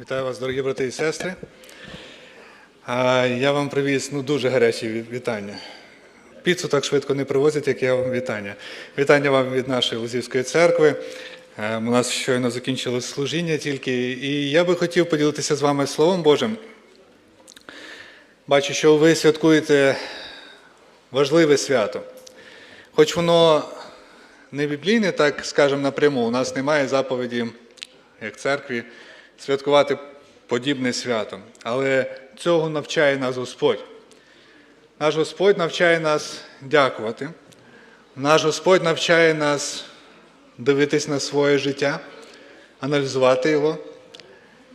Вітаю вас, дорогі брати і сестри. Я вам привіз ну, дуже гарячі вітання. Піцу так швидко не привозять, як я вам вітання. Вітання вам від нашої Лузівської церкви. Е, У нас щойно закінчилось служіння тільки. І я би хотів поділитися з вами Словом Божим. Бачу, що ви святкуєте важливе свято. Хоч воно не біблійне, так скажемо напряму, у нас немає заповіді, як церкві, святкувати подібне свято. Але цього навчає нас Господь. Наш Господь навчає нас дякувати. Наш Господь навчає нас дивитись на своє життя, аналізувати його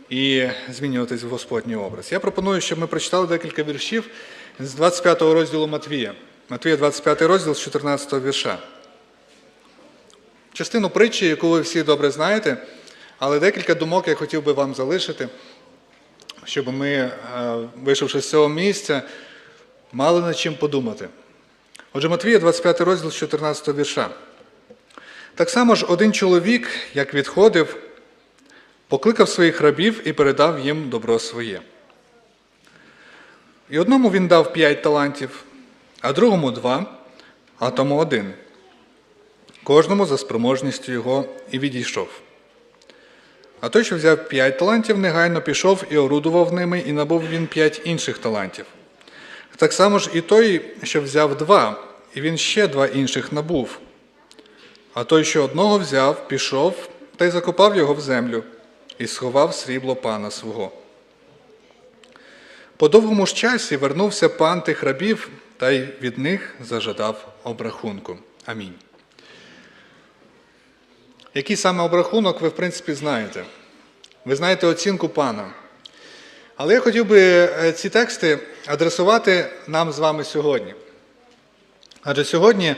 і змінюватись в Господній образ. Я пропоную, щоб ми прочитали декілька віршів з 25 розділу Матвія. Матвія, 25 розділ з 14 вірша. Частину притчі, яку ви всі добре знаєте, але декілька думок я хотів би вам залишити, щоб ми, е, вийшовши з цього місця, мали над чим подумати. Отже, Матвія, 25 розділ 14 вірша. Так само ж один чоловік, як відходив, покликав своїх рабів і передав їм добро своє. І одному він дав п'ять талантів, а другому два, а тому один. Кожному за спроможністю його і відійшов. А той, що взяв п'ять талантів, негайно пішов і орудував ними, і набув він п'ять інших талантів. Так само ж і той, що взяв два, і він ще два інших набув. А той, що одного взяв, пішов та й закопав його в землю, і сховав срібло пана свого. По довгому ж часі вернувся пан тих рабів, та й від них зажадав обрахунку. Амінь. Який саме обрахунок, ви, в принципі, знаєте. Ви знаєте оцінку пана. Але я хотів би е, ці тексти адресувати нам з вами сьогодні. Адже сьогодні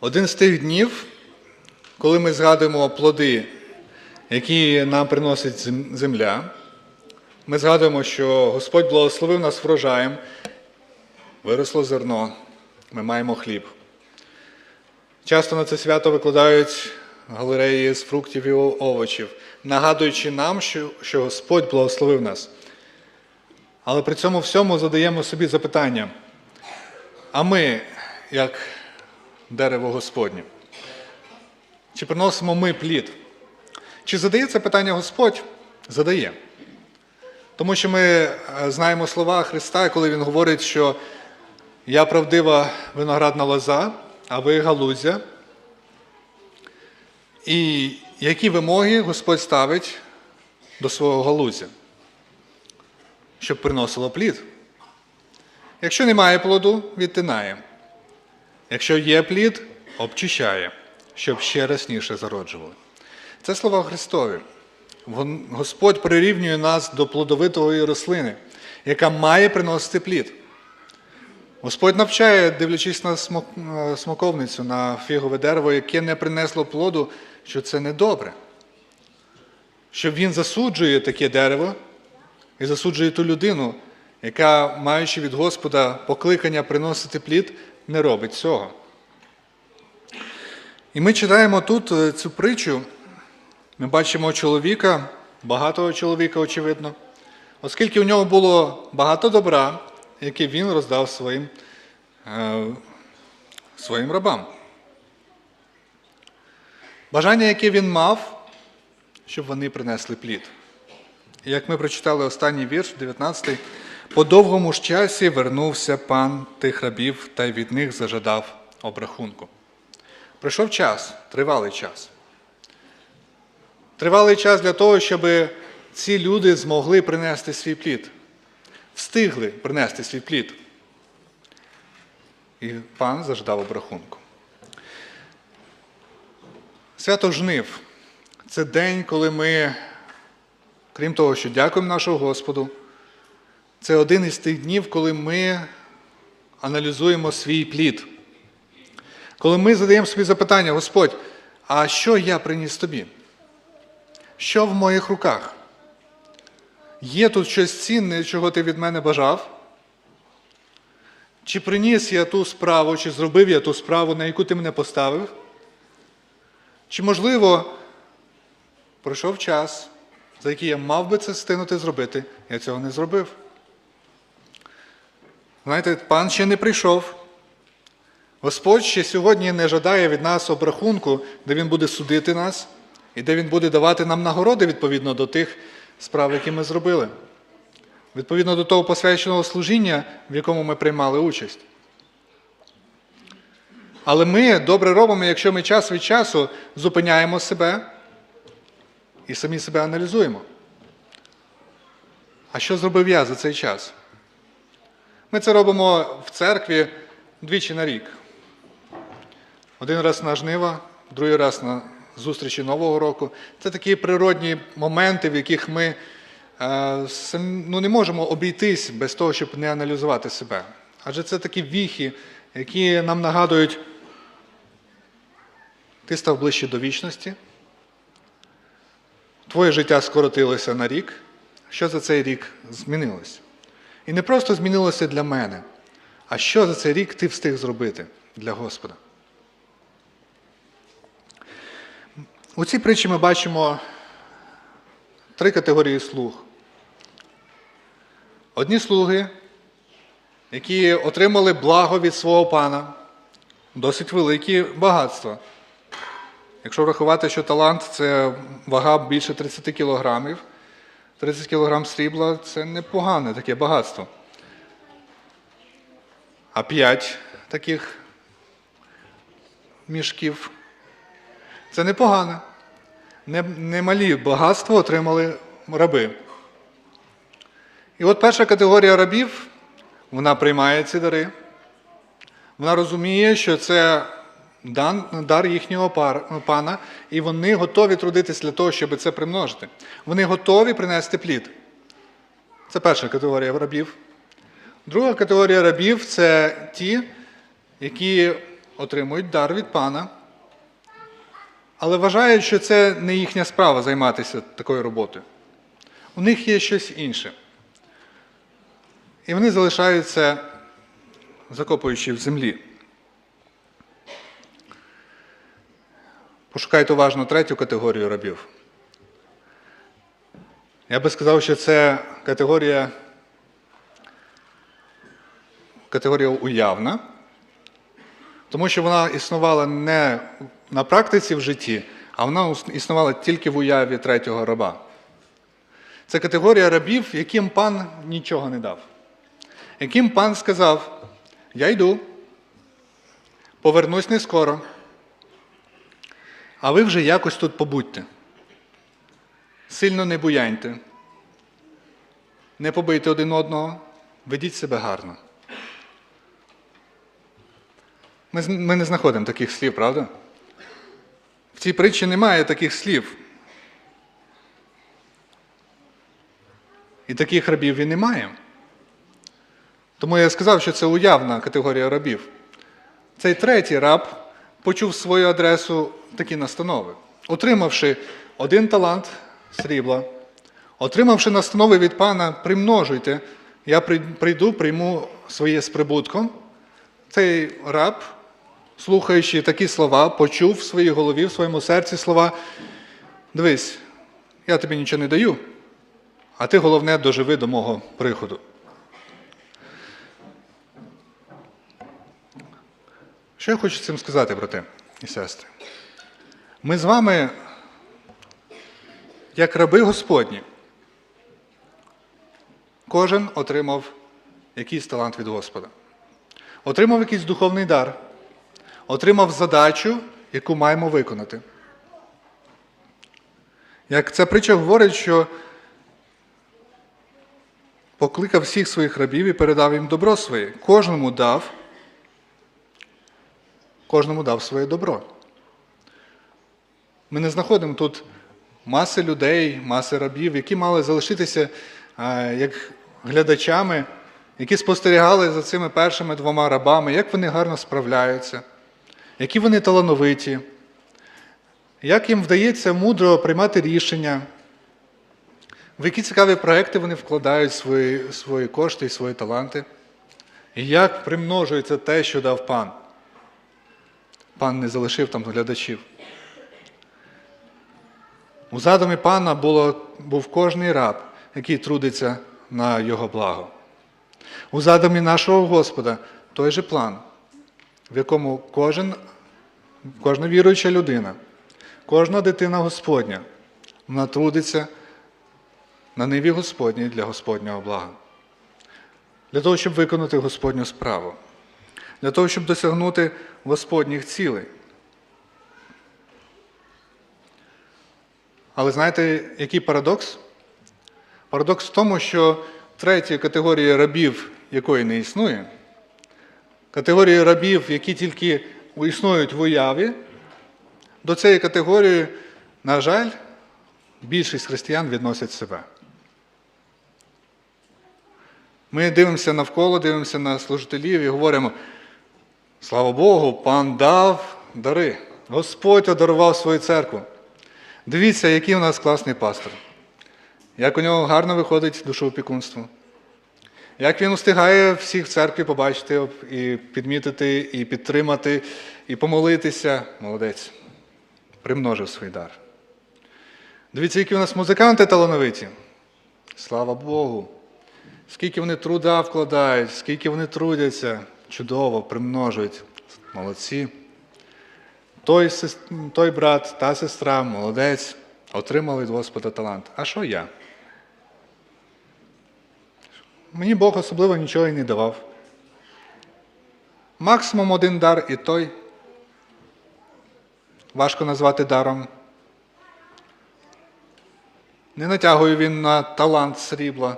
один з тих днів, коли ми згадуємо плоди, які нам приносить земля, ми згадуємо, що Господь благословив нас врожаєм, виросло зерно, ми маємо хліб. Часто на це свято викладають галереї з фруктів і овочів, нагадуючи нам, що, що Господь благословив нас. Але при цьому всьому задаємо собі запитання: а ми, як дерево Господнє, чи приносимо ми плід? Чи задає це питання Господь? Задає. Тому що ми е, знаємо слова Христа, коли Він говорить, що я правдива виноградна лоза, а ви галузя. І які вимоги Господь ставить до свого галузя, щоб приносило плід? Якщо немає плоду, відтинає. Якщо є плід, обчищає, щоб ще рясніше зароджували. Це слова Христові. Господь прирівнює нас до плодовитої рослини, яка має приносити плід. Господь навчає, дивлячись на е, смоковницю, на фігове дерево, яке не принесло плоду, що це недобре. Що він засуджує таке дерево і засуджує ту людину, яка, маючи від Господа покликання приносити плід, не робить цього. І ми читаємо тут е, цю притчу. Ми бачимо чоловіка, багатого чоловіка, очевидно, оскільки у нього було багато добра, яке він роздав своїм, е, своїм рабам. Бажання, яке він мав, щоб вони принесли плід. Як ми прочитали останній вірш, 19 по довгому ж часі вернувся пан тих рабів та й від них зажадав обрахунку. Прийшов час, тривалий час. Тривалий час для того, щоб ці люди змогли принести свій плід, встигли принести свій плід. І пан заждав обрахунку. Свято жнив це день, коли ми, крім того, що дякуємо нашому Господу, це один із тих днів, коли ми аналізуємо свій плід. Коли ми задаємо собі запитання, Господь, а що я приніс тобі? Що в моїх руках? Є тут щось цінне, чого ти від мене бажав? Чи приніс я ту справу, чи зробив я ту справу, на яку ти мене поставив? Чи, можливо, пройшов час, за які я мав би це стинути зробити, я цього не зробив. Знаєте, пан ще не прийшов. Господь ще сьогодні не жадає від нас обрахунку, де Він буде судити нас і де Він буде давати нам нагороди відповідно до тих справ, які ми зробили. Відповідно до того посвяченого служіння, в якому ми приймали участь. Але ми добре робимо, якщо ми час від часу зупиняємо себе і самі себе аналізуємо. А що зробив я за цей час? Ми це робимо в церкві двічі на рік. Один раз на жнива, другий раз на зустрічі Нового року. Це такі природні моменти, в яких ми е, ну, не можемо обійтись без того, щоб не аналізувати себе. Адже це такі віхи, які нам нагадують, ти став ближче до вічності, твоє життя скоротилося на рік. Що за цей рік змінилось? І не просто змінилося для мене, а що за цей рік ти встиг зробити для Господа. У цій притчі ми бачимо три категорії слуг. Одні слуги, які отримали благо від свого пана, досить великі багатства. Якщо врахувати, що талант це вага більше 30 кілограмів, 30 кілограм срібла це непогане таке багатство. А 5 таких мішків це непогано. Не- Немалі багатства отримали раби. І от перша категорія рабів, вона приймає ці дари. Вона розуміє, що це дар їхнього пана, і вони готові трудитись для того, щоб це примножити. Вони готові принести плід. Це перша категорія рабів. Друга категорія рабів це ті, які отримують дар від пана, але вважають, що це не їхня справа займатися такою роботою. У них є щось інше. І вони залишаються, закопуючи в землі. Пошукайте уважно третю категорію рабів. Я би сказав, що це категорія, категорія уявна, тому що вона існувала не на практиці в житті, а вона існувала тільки в уяві третього раба. Це категорія рабів, яким пан нічого не дав. Яким пан сказав: Я йду, повернусь не скоро, а ви вже якось тут побудьте. Сильно не буяньте, не побийте один одного, ведіть себе гарно. Ми, ми не знаходимо таких слів, правда? В цій притчі немає таких слів. І таких рабів і немає. Тому я сказав, що це уявна категорія рабів. Цей третій раб почув свою адресу такі настанови. Отримавши один талант срібла, отримавши настанови від пана, примножуйте, я прийду, прийму своє з прибутком. Цей раб, слухаючи такі слова, почув в своїй голові, в своєму серці слова: дивись, я тобі нічого не даю, а ти головне доживи до мого приходу. Що я хочу цим сказати, брати і сестри? Ми з вами, як раби Господні, кожен отримав якийсь талант від Господа, отримав якийсь духовний дар, отримав задачу, яку маємо виконати. Як ця притча говорить, що покликав всіх своїх рабів і передав їм добро своє. Кожному дав, кожному дав своє добро. Ми не знаходимо тут маси людей, маси рабів, які мали залишитися а, як глядачами, які спостерігали за цими першими двома рабами, як вони гарно справляються, які вони талановиті, як їм вдається мудро приймати рішення, в які цікаві проекти вони вкладають свої, свої кошти і свої таланти, і як примножується те, що дав пан. Пан не залишив там глядачів. У задумі пана було, був кожний раб, який трудиться на його благо. У задумі нашого Господа той же план, в якому кожен, кожна віруюча людина, кожна дитина Господня, вона трудиться на ниві Господній для Господнього блага. Для того, щоб виконати Господню справу, для того, щоб досягнути Господніх цілей. Але знаєте, який парадокс? Парадокс в тому, що третя категорія рабів, якої не існує, категорії рабів, які тільки існують в уяві, до цієї категорії, на жаль, більшість християн відносять себе. Ми дивимося навколо, дивимося на служителів і говоримо: слава Богу, пан дав дари. Господь одарував свою церкву. Дивіться, який у нас класний пастор. Як у нього гарно виходить душоопікунство. Як він встигає всіх в церкві побачити і підмітити, і підтримати, і помолитися. Молодець. Примножив свій дар. Дивіться, які у нас музиканти талановиті. Слава Богу. Скільки вони труда вкладають, скільки вони трудяться, чудово, примножують. Молодці. Той, той брат, та сестра, молодець, отримав від Господа талант. А що я? Мені Бог особливо нічого і не давав. Максимум один дар і той. Важко назвати даром. Не натягує він на талант срібла.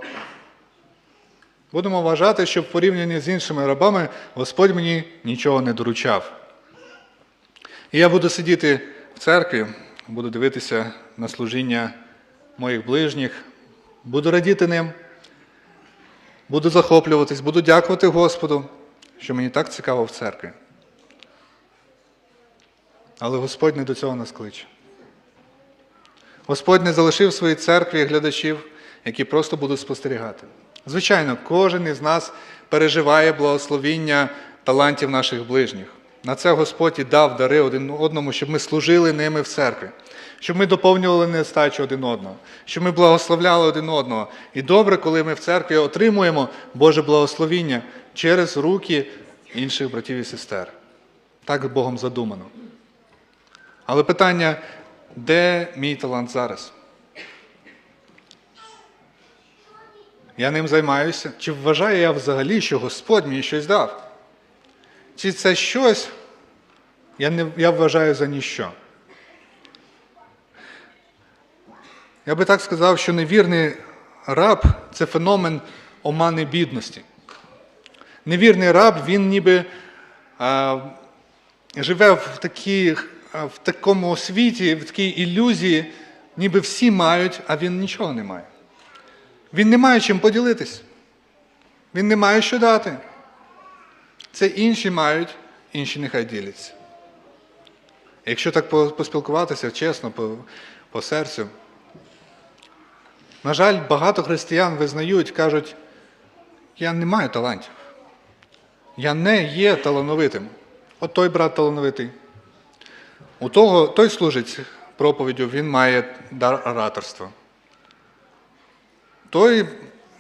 Будемо вважати, що в порівнянні з іншими рабами Господь мені нічого не доручав. І я буду сидіти в церкві, буду дивитися на служіння моїх ближніх, буду радіти ним, буду захоплюватись, буду дякувати Господу, що мені так цікаво в церкві. Але Господь не до цього нас кличе. Господь не залишив в своїй церкві глядачів, які просто будуть спостерігати. Звичайно, кожен із нас переживає благословіння талантів наших ближніх. На це Господь і дав дари один одному, щоб ми служили ними в церкві, щоб ми доповнювали нестачу один одного, щоб ми благословляли один одного. І добре, коли ми в церкві отримуємо Боже благословіння через руки інших братів і сестер. Так Богом задумано. Але питання, де мій талант зараз? Я ним займаюся. Чи вважаю я взагалі, що Господь мені щось дав? Чи це щось я, не, я вважаю за ніщо? Я би так сказав, що невірний раб це феномен омани бідності. Невірний раб, він ніби а, живе в, такі, в такому світі, в такій ілюзії, ніби всі мають, а він нічого не має. Він не має чим поділитись. Він не має що дати. Це інші мають, інші нехай діляться. Якщо так поспілкуватися чесно, по, по серцю, на жаль, багато християн визнають, кажуть, я не маю талантів. Я не є талановитим. От той брат талановитий. У того, той служить проповіддю, він має дар ораторства. Той,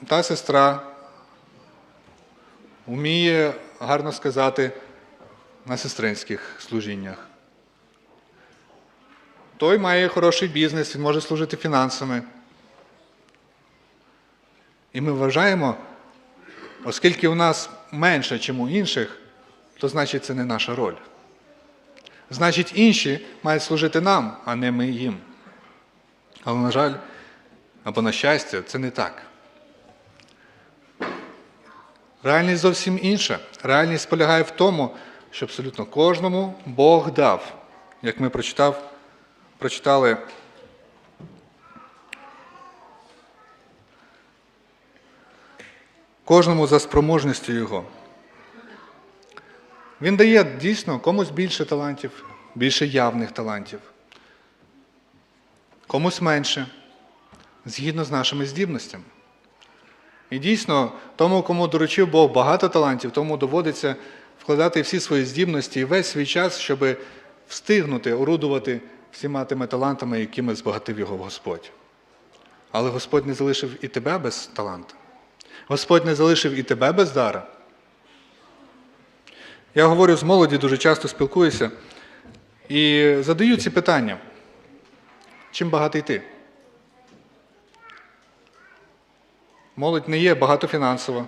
та сестра вміє гарно сказати на сестринських служіннях. Той має хороший бізнес, він може служити фінансами. І ми вважаємо, оскільки у нас менше, ніж у інших, то значить це не наша роль. Значить, інші мають служити нам, а не ми їм. Але, на жаль, або на щастя, це не так. Реальність зовсім інша. Реальність полягає в тому, що абсолютно кожному Бог дав, як ми прочитав, прочитали. Кожному за спроможністю Його. Він дає дійсно комусь більше талантів, більше явних талантів, комусь менше, згідно з нашими здібностями. І дійсно, тому, кому доручив Бог багато талантів, тому доводиться вкладати всі свої здібності і весь свій час, щоб встигнути орудувати всіма тими талантами, якими збагатив його Господь. Але Господь не залишив і тебе без таланта. Господь не залишив і тебе без дара. Я говорю з молоді, дуже часто спілкуюся і задаю ці питання. Чим багатий ти? Молодь не є багатофінансова.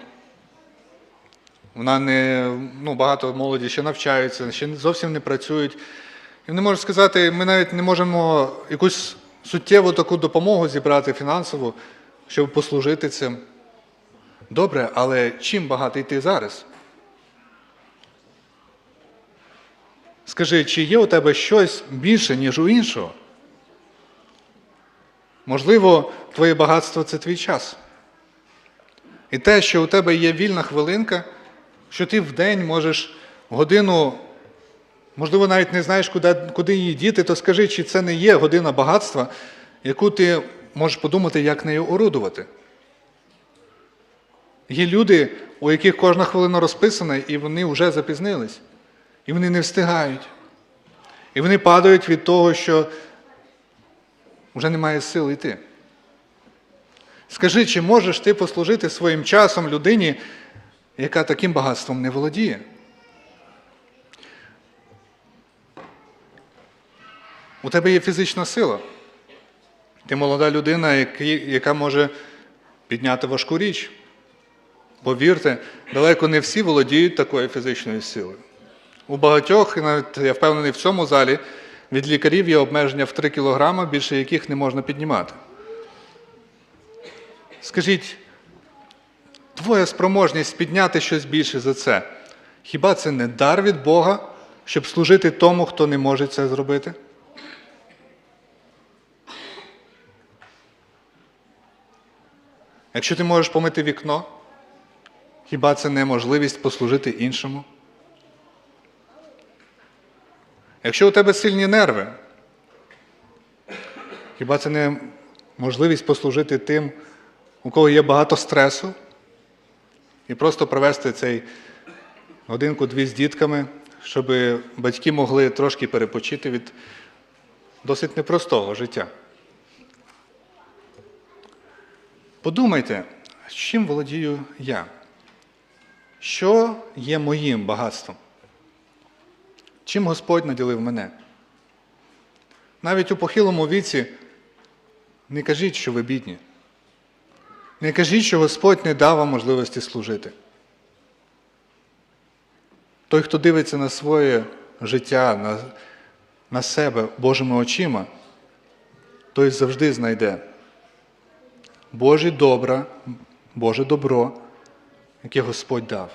Вона не ну, багато молоді ще навчаються, ще зовсім не працюють. І вони можуть сказати, ми навіть не можемо якусь суттєву таку допомогу зібрати фінансову, щоб послужити цим. Добре, але чим багатий ти зараз? Скажи, чи є у тебе щось більше, ніж у іншого? Можливо, твоє багатство це твій час. І те, що у тебе є вільна хвилинка, що ти в день можеш годину, можливо, навіть не знаєш, куди, куди її діти, то скажи, чи це не є година багатства, яку ти можеш подумати, як нею орудувати. Є люди, у яких кожна хвилина розписана, і вони вже запізнились. І вони не встигають. І вони падають від того, що вже немає сил йти. Скажи, чи можеш ти послужити своїм часом людині, яка таким багатством не володіє? У тебе є фізична сила. Ти молода людина, яка може підняти важку річ. Повірте, далеко не всі володіють такою фізичною силою. У багатьох, і навіть я впевнений в цьому залі, від лікарів є обмеження в 3 кілограма, більше яких не можна піднімати. Скажіть, твоя спроможність підняти щось більше за це, хіба це не дар від Бога, щоб служити тому, хто не може це зробити? Якщо ти можеш помити вікно, хіба це не можливість послужити іншому? Якщо у тебе сильні нерви, хіба це не можливість послужити тим, у кого є багато стресу, і просто провести цей годинку-дві з дітками, щоб батьки могли трошки перепочити від досить непростого життя. Подумайте, чим володію я? Що є моїм багатством? Чим Господь наділив мене? Навіть у похилому віці не кажіть, що ви бідні. Не кажіть, що Господь не дав вам можливості служити. Той, хто дивиться на своє життя, на, на себе Божими очима, той завжди знайде Божі добра, Боже добро, яке Господь дав.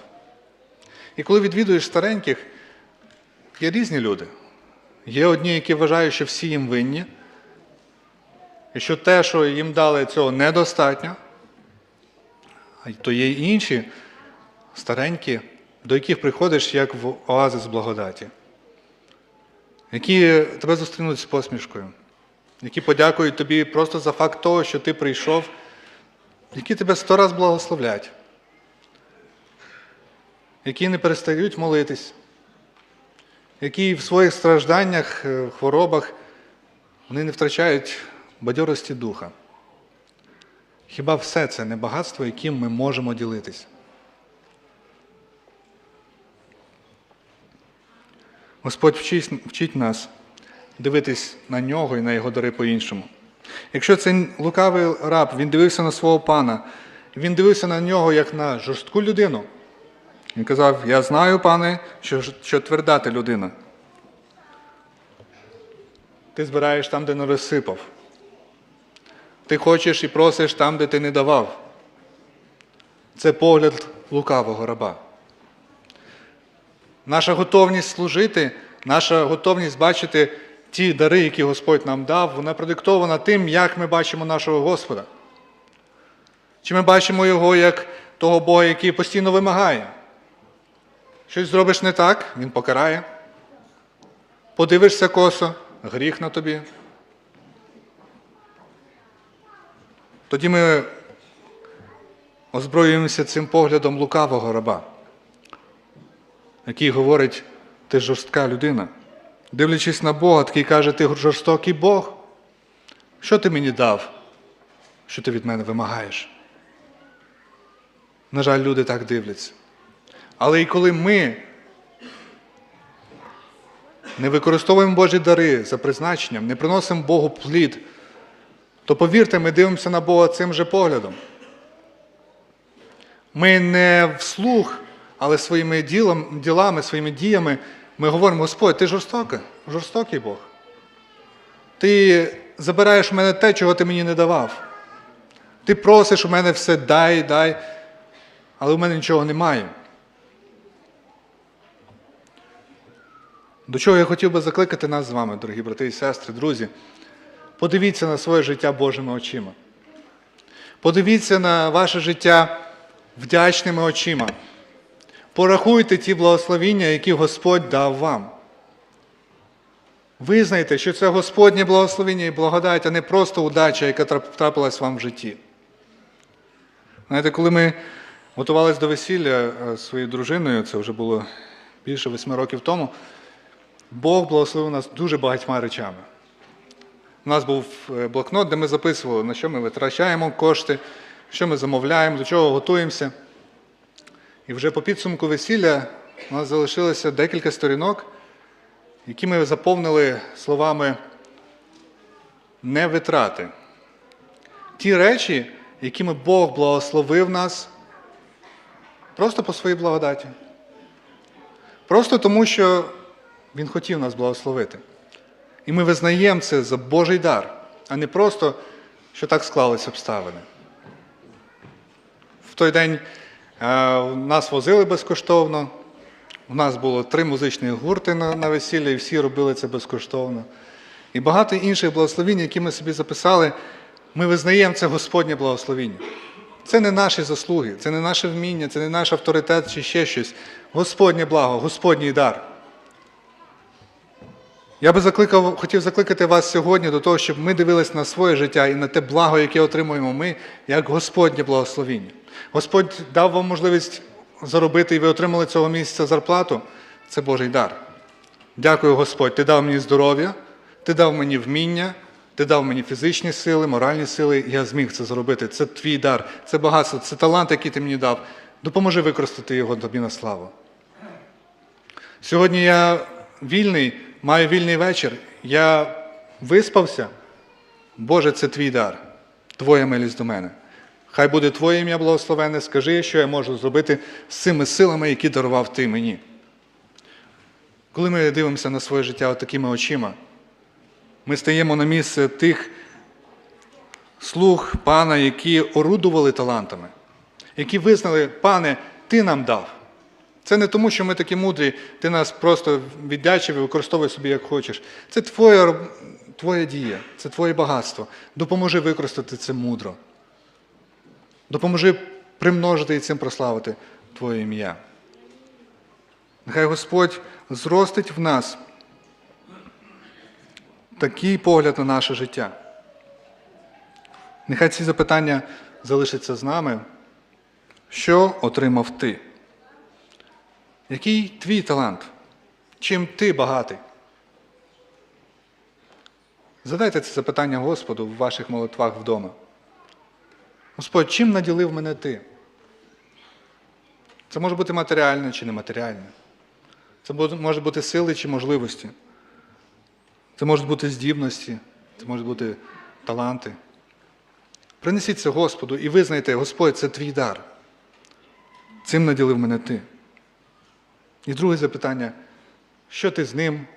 І коли відвідуєш стареньких, є різні люди. Є одні, які вважають, що всі їм винні, і що те, що їм дали, цього недостатньо. То є й інші старенькі, до яких приходиш як в оазис благодаті, які тебе зустрінуть з посмішкою, які подякують тобі просто за факт того, що ти прийшов, які тебе сто раз благословлять, які не перестають молитись, які в своїх стражданнях, е, хворобах вони не втрачають бадьорості духа. Хіба все це не багатство, яким ми можемо ділитись? Господь вчить, вчить нас дивитись на нього і на його дари по-іншому. Якщо цей лукавий раб, він дивився на свого пана, він дивився на нього як на жорстку людину. Він казав: Я знаю, пане, що, що тверда ти людина. Ти збираєш там, де не розсипав. Ти хочеш і просиш там, де ти не давав. Це погляд лукавого раба. Наша готовність служити, наша готовність бачити ті дари, які Господь нам дав, вона продиктована тим, як ми бачимо нашого Господа. Чи ми бачимо Його як того Бога, який постійно вимагає? Щось зробиш не так, Він покарає. Подивишся косо, гріх на тобі. Тоді ми озброюємося цим поглядом лукавого раба, який говорить, ти жорстка людина, дивлячись на Бога, такий каже, ти жорстокий Бог. Що ти мені дав? Що ти від мене вимагаєш? На жаль, люди так дивляться. Але і коли ми не використовуємо Божі дари за призначенням, не приносимо Богу плід, то повірте, ми дивимося на Бога цим же поглядом. Ми не вслух, але своїми ділами, своїми діями ми говоримо, Господь, ти жорстокий, жорстокий Бог. Ти забираєш у мене те, чого ти мені не давав. Ти просиш у мене все дай, дай, але у мене нічого немає. До чого я хотів би закликати нас з вами, дорогі брати і сестри, друзі. Подивіться на своє життя Божими очима. Подивіться на ваше життя вдячними очима. Порахуйте ті благословіння, які Господь дав вам. Визнайте, що це Господнє благословіння і благодать, а не просто удача, яка трап- трапилась вам в житті. Знаєте, коли ми готувалися до весілля е, з своєю дружиною, це вже було більше восьми років тому, Бог благословив нас дуже багатьма речами. У нас був е, блокнот, де ми записували, на що ми витрачаємо кошти, що ми замовляємо, до чого готуємося. І вже по підсумку весілля у нас залишилося декілька сторінок, які ми заповнили словами не витрати. Ті речі, якими Бог благословив нас, просто по своїй благодаті. Просто тому, що Він хотів нас благословити. І ми визнаємо це за Божий дар, а не просто, що так склались обставини. В той день е, нас возили безкоштовно. У нас було три музичні гурти на, на весілля, і всі робили це безкоштовно. І багато інших благословінь, які ми собі записали, ми визнаємо це Господнє благословіння. Це не наші заслуги, це не наше вміння, це не наш авторитет чи ще щось. Господнє благо, Господній дар. Я би закликав, хотів закликати вас сьогодні до того, щоб ми дивились на своє життя і на те благо, яке отримуємо ми, як Господнє благословіння. Господь дав вам можливість заробити, і ви отримали цього місяця зарплату. Це Божий дар. Дякую, Господь. Ти дав мені здоров'я, ти дав мені вміння, ти дав мені фізичні сили, моральні сили, і я зміг це зробити. Це твій дар, це багатство, це талант, який ти мені дав. Допоможи використати його тобі на славу. Сьогодні я вільний, маю вільний вечір. Я виспався. Боже, це твій дар, Твоя милість до мене. Хай буде Твоє ім'я благословене, скажи, що я можу зробити з цими силами, які дарував Ти мені. Коли ми дивимося на своє життя такими очима, ми стаємо на місце тих слуг пана, які орудували талантами, які визнали, пане, ти нам дав. Це не тому, що ми такі мудрі, ти нас просто віддячив і використовуй собі як хочеш. Це твоя, твоя дія, це твоє багатство. Допоможи використати це мудро. Допоможи примножити і цим прославити Твоє ім'я. Нехай Господь зростить в нас такий погляд на наше життя. Нехай ці запитання залишаться з нами. Що отримав ти? Який твій талант? Чим ти багатий? Задайте це запитання Господу в ваших молитвах вдома. Господь, чим наділив мене ти? Це може бути матеріальне чи нематеріальне. Це може бути сили чи можливості. Це можуть бути здібності, це можуть бути таланти. Принесіть це Господу і визнайте, Господь, це твій дар. Цим наділив мене ти. І друге запитання: що ти з ним,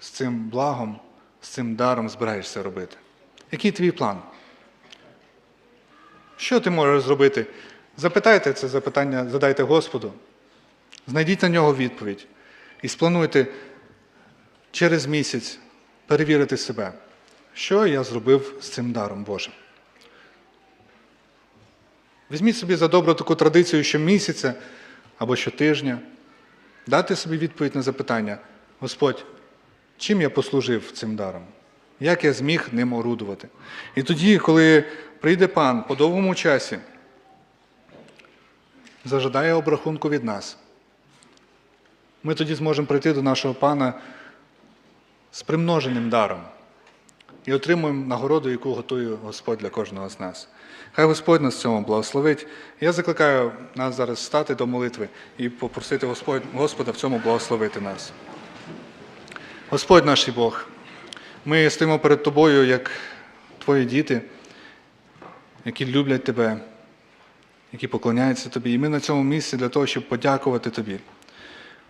з цим благом, з цим даром збираєшся робити? Який твій план? Що ти можеш зробити? Запитайте це запитання, задайте Господу, знайдіть на нього відповідь і сплануйте через місяць перевірити себе, що я зробив з цим даром Божим. Візьміть собі за добру таку традицію щомісяця або щотижня, дати собі відповідь на запитання: Господь, чим я послужив цим даром? Як я зміг ним орудувати? І тоді, коли прийде пан по довгому часі, зажадає обрахунку від нас, ми тоді зможемо прийти до нашого пана з примноженим даром і отримуємо нагороду, яку готує Господь для кожного з нас. Хай Господь нас цьому благословить. Я закликаю нас зараз стати до молитви і попросити Господь, Господа в цьому благословити нас. Господь наш і Бог, ми стоїмо перед Тобою як Твої діти, які люблять Тебе, які поклоняються Тобі. І ми на цьому місці для того, щоб подякувати Тобі.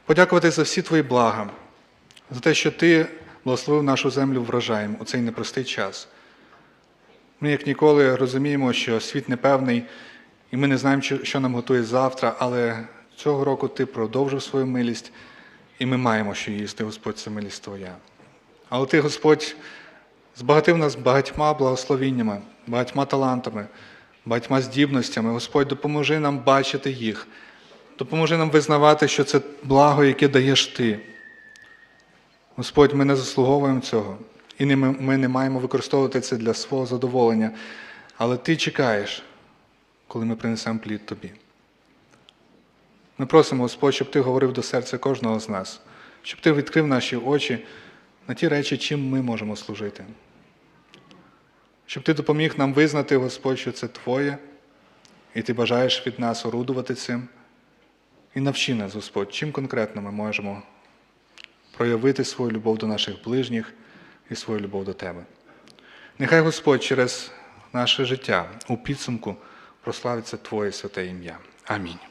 Подякувати за всі Твої блага, за те, що Ти благословив нашу землю врожаєм у цей непростий час. Ми, як ніколи, розуміємо, що світ непевний, і ми не знаємо, що- нам готує завтра, але цього року Ти продовжив свою милість, і ми маємо що їсти, Господь, це милість Твоя. Але Ти, Господь, збагатив нас багатьма благословіннями, багатьма талантами, багатьма здібностями. Господь, допоможи нам бачити їх. Допоможи нам визнавати, що це благо, яке даєш Ти. Господь, ми не заслуговуємо цього, і ми, не маємо використовувати це для свого задоволення. Але Ти чекаєш, коли ми принесемо плід Тобі. Ми просимо, Господь, щоб Ти говорив до серця кожного з нас, щоб Ти відкрив наші очі на ті речі, чим ми можемо служити. Щоб Ти допоміг нам визнати, Господь, що це Твоє, і Ти бажаєш від нас орудувати цим. І навчи нас, Господь, чим конкретно ми можемо проявити свою любов до наших ближніх і свою любов до Тебе. Нехай Господь через наше життя у підсумку прославиться Твоє святе ім'я. Амінь.